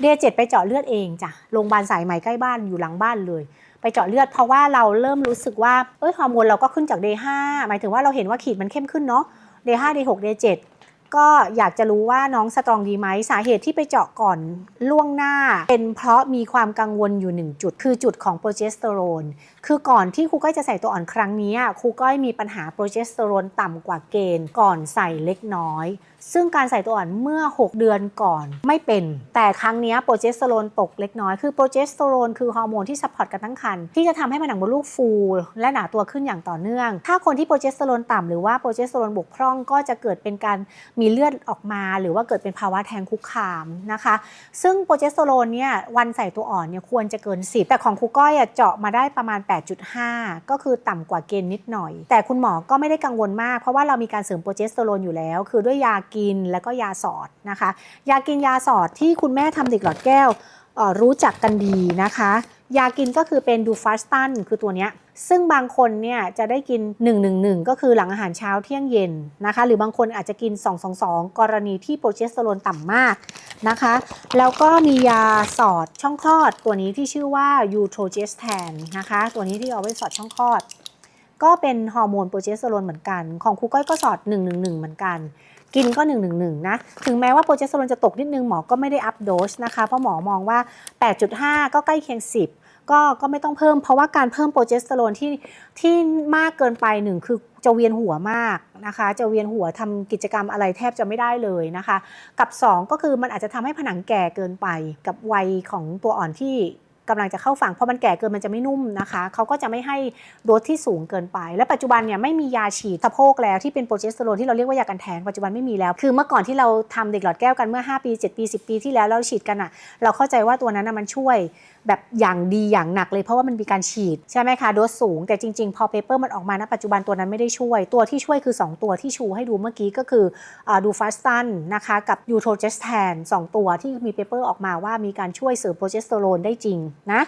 เดย์เจ็ดไปเจาะเลือดเองจ้ะโรงพยาบาลสายไหมใกล้บ้านอยู่หลังบ้านเลย ไปเจาะเลือดเพราะว่าเราเริ่มรู้สึกว่าเอ้ยฮอร์โมนเราก็ขึ้นจากเดย์ห้าหมายถึงว่าเราเห็นว่าขีดมันเข้มขึ้นเนาะเดย์ห้าเดย์หกเดย์เจ็ด ก็อยากจะรู้ว่าน้องสตรองดีไหมสาเหตุที่ไปเจาะก่อนล่วงหน้า เป็นเพราะมีความกังวลอยู่หนึ่งจุด คือจุดของโปรเจสเตอโรนคือก่อนที่ครูก้อยจะใส่ตัวอ่อนครั้งนี้ครูก้อยมีปัญหาโปรเจสเตอโรนต่ำกว่าเกณฑ์ก่อนใส่เล็กน้อย ซึ่งการใส่ตัวอ่อนเมื่อ 6 เดือนก่อนไม่เป็น แต่ครั้งนี้โปรเจสเตอโรนตกเล็กน้อยคือโปรเจสเตอโรนคือฮอร์โมนที่ซัพพอร์ตกันตั้งครรภ์ที่จะทำให้ผนังมดลูกฟูและหนาตัวขึ้นอย่างต่อเนื่อง ถ้าคนที่โปรเจสเตอโรนต่ำหรือว่าโปรเจสเตอโรนบกพร่องก็จะเกิดเป็นการมีเลือดออกมา หรือว่าเกิดเป็นภาวะแทงคุกคามนะคะ ซึ่งโปรเจสเตอโรนเนี่ยวันใส่ตัวอ่อนเนี่ยควรจะเกิน 10 แต่ของครูก้อยเจาะมาได้ประมาณ 8.5 ก็คือต่ำกว่าเกณฑ์นิดหน่อย แต่คุณหมอก็ไม่ได้กังวลมาก เพราะว่าเรามีการเสริมโปรเจสเตอโรนอยู่แล้ว คือด้วยยากินแล้วก็ยาสอดนะคะ ยากินยาสอดที่คุณแม่ทำเด็กหลอดแก้วรู้จักกันดีนะคะ ยากินก็คือเป็นดูฟาสตันคือตัวเนี้ยซึ่งบางคนเนี่ยจะได้กิน 111 ก็คือหลังอาหารเช้าเที่ยงเย็นนะคะ หรือบางคนอาจจะกิน 222 กรณีที่โปรเจสเตอโรนต่ำมากนะคะ แล้วก็มียาสอดช่องคลอด ตัวนี้ที่ชื่อว่ายูโทรเจสแทนนะคะ ตัวนี้ที่เอาไว้สอดช่องคลอด ก็เป็นฮอร์โมนโปรเจสเตอโรนเหมือนกัน ของครูก้อยก็สอด 111 เหมือนกันกินก็ 111 นะ ถึงแม้ว่าโปรเจสเตอโรนจะตกนิดนึงหมอก็ไม่ได้อัพโดสนะคะ เพราะหมอมองว่า 8.5 ก็ใกล้เคียง 10 ก็ก็ไม่ต้องเพิ่ม เพราะว่าการเพิ่มโปรเจสเตอโรนที่ที่มากเกินไปหนึ่งคือจะเวียนหัวมากนะคะ จะเวียนหัวทำกิจกรรมอะไรแทบจะไม่ได้เลยนะคะ กับ 2 ก็คือมันอาจจะทำให้ผนังแก่เกินไปกับวัยของตัวอ่อนที่ กำลังจะเข้าฝั่งเพราะมันแก่เกินมันจะไม่นุ่มนะคะเขาก็จะไม่ให้โดสที่สูงเกินไป และปัจจุบันเนี่ยไม่มียาฉีดสะโพกแล้วที่เป็นโปรเจสเตอโรนที่เราเรียกว่ายากันแท้งปัจจุบันไม่มีแล้ว คือเมื่อก่อนที่เราทำเด็กหลอดแก้วกันเมื่อ 5 ปี 7 ปี 10 ปีที่แล้วเราฉีดกันอะเราเข้าใจว่าตัวนั้นมันช่วยแบบอย่างดีอย่างหนักเลยเพราะว่ามันมีการฉีดใช่ไหมคะโดสสูง แต่จริงๆ พอเปเปอร์มันออกมาณปัจจุบันตัวนั้นไม่ได้ช่วย ตัวที่ช่วยคือ 2 ตัวที่ชูให้ดูเมื่อกี้ก็คือดูฟาสตันนะคะกับยูโทรเจสแทนสองตัวที่มีเปเปอร์ออกมาว่ามีการช่วยเสริมโปรเจสเตอโรนได้จริงนะ